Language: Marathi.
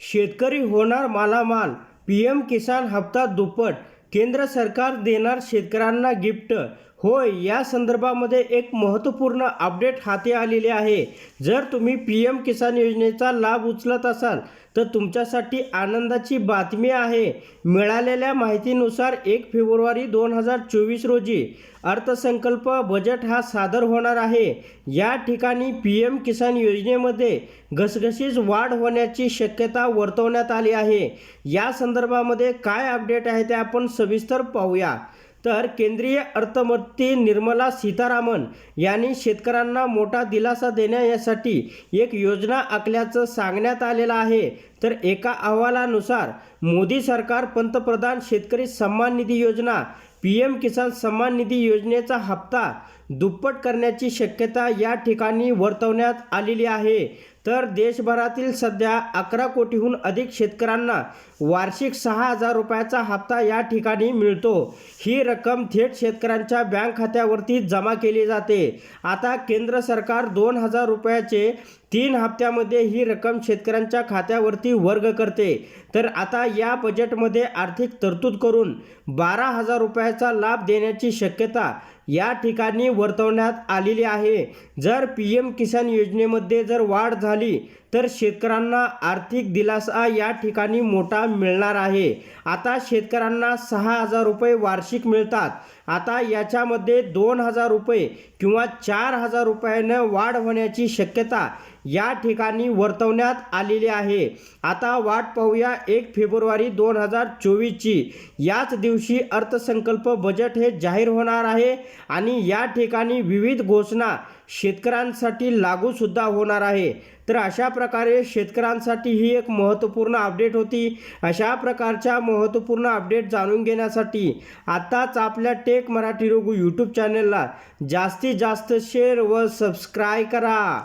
शेतकरी होणार मालामाल. पी एम किसान हप्ता दुप्पट. केंद्र सरकार देणार शेतकऱ्यांना गिफ्ट. होय या संदर्भामध्ये एक महत्त्वपूर्ण अपडेट हाती आलेले आहे. जर तुम्ही पी एम किसान योजनेचा लाभ उचलत असाल तर तुमच्यासाठी आनंदाची बातमी आहे. मिळालेल्या माहितीनुसार एक फेब्रुवारी दोन हजार चोवीस रोजी अर्थसंकल्प बजेट हा सादर होणार आहे. या ठिकाणी पी एम किसान योजनेमध्ये घसघशीच वाढ होण्याची शक्यता वर्तवण्यात आली आहे. या संदर्भामध्ये काय अपडेट आहे ते आपण सविस्तर पाहूया. तर केंद्रीय अर्थमंत्री निर्मला सीतारामन यांनी शेतकऱ्यांना मोठा दिलासा देण्यासाठी एक योजना आखल्याचं सांगण्यात आलेलं आहे. तर एका अहवालानुसार मोदी सरकार पंतप्रधान शेतकरी सन्मान निधी योजना पी एम किसान सन्मान निधी योजनेचा हप्ता दुप्पट करण्याची शक्यता या ठिकाणी वर्तवण्यात आलेली आहे. तर देशभरातील सध्या अकरा कोटीहून अधिक शेतकऱ्यांना वार्षिक सहा हजार रुपयाचा हप्ता या ठिकाणी मिळतो. ही रक्कम थेट शेतकऱ्यांच्या बँक खात्यावरती जमा केली जाते. आता केंद्र सरकार दोन हजार रुपयाचे तीन हप्त्यामध्ये ही रक्कम शेतकऱ्यांच्या खात्यावरती वर्ग करते. तर आता या बजेटमध्ये आर्थिक तरतूद करून बारा हजार रुपयाचा लाभ देण्याची शक्यता या ठिकाणी वर्तवण्यात आलेली आहे. जर पी एम किसान योजनेमध्ये जर वाढ झाली तर शेतकऱ्यांना आर्थिक दिलासा या ठिकाणी मोठा मिळणार आहे. आता शेतकऱ्यांना सहा हजार रुपये वार्षिक मिळतात. आता याच्यामध्ये दोन हजार रुपये किंवा चार हजार रुपयानं वाढ होण्याची शक्यता या ठिकाणी वर्तवण्यात आलेली आहे. आता वाट पाहूया एक फेब्रुवारी दोन हजार चोवीसची. याच दिवशी अर्थसंकल्प बजेट हे जाहीर होणार आहे. आणि या ठिकाणी विविध घोषणा शेतकऱ्यांसाठी लागूसुद्धा होणार आहे. तर अशा प्रकारे शेतकऱ्यांसाठी ही एक महत्त्वपूर्ण अपडेट होती. अशा प्रकारच्या महत्त्वपूर्ण अपडेट जाणून घेण्यासाठी आत्ताच आपल्या टेक मराठी रोगू यूट्यूब चॅनलला जास्तीत जास्त शेअर व सबस्क्राईब करा.